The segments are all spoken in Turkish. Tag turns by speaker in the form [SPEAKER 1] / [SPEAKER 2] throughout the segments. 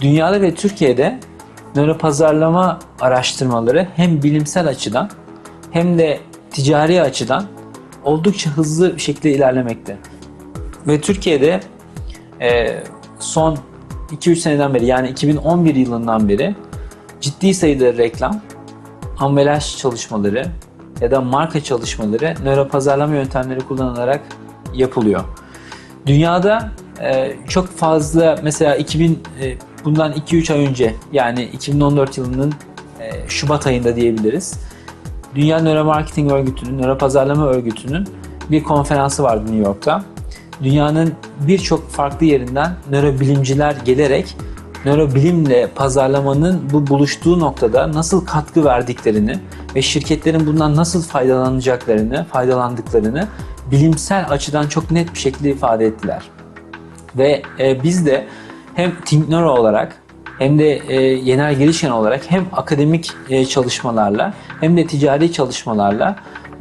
[SPEAKER 1] Dünyada ve Türkiye'de nöropazarlama araştırmaları hem bilimsel açıdan hem de ticari açıdan oldukça hızlı bir şekilde ilerlemekte. Ve Türkiye'de e, son 2-3 seneden beri yani 2011 yılından beri ciddi sayıda reklam, ambalaj çalışmaları ya da marka çalışmaları nöropazarlama yöntemleri kullanılarak yapılıyor. Dünyada çok fazla mesela 2000 e, bundan 2-3 ay önce yani 2014 yılının e, Şubat ayında diyebiliriz. Dünya Nöromarketing Örgütü'nün, Nöropazarlama Örgütü'nün bir konferansı vardı New York'ta. Dünyanın birçok farklı yerinden nörobilimciler gelerek nörobilimle pazarlamanın bu buluştuğu noktada nasıl katkı verdiklerini ve şirketlerin bundan nasıl faydalanacaklarını, faydalandıklarını bilimsel açıdan çok net bir şekilde ifade ettiler. Ve e, biz de hem Think olarak hem de e, Yener Gelişen olarak hem akademik e, çalışmalarla hem de ticari çalışmalarla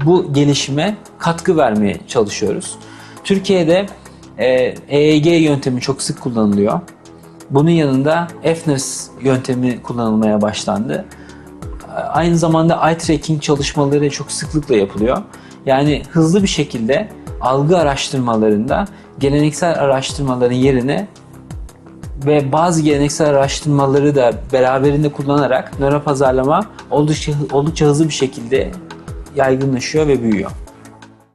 [SPEAKER 1] bu gelişime katkı vermeye çalışıyoruz. Türkiye'de e, EEG yöntemi çok sık kullanılıyor. Bunun yanında FNES yöntemi kullanılmaya başlandı. Aynı zamanda eye tracking çalışmaları çok sıklıkla yapılıyor. Yani hızlı bir şekilde algı araştırmalarında geleneksel araştırmaların yerine ve bazı geleneksel araştırmaları da beraberinde kullanarak nöropazarlama oldukça, oldukça hızlı bir şekilde yaygınlaşıyor ve büyüyor.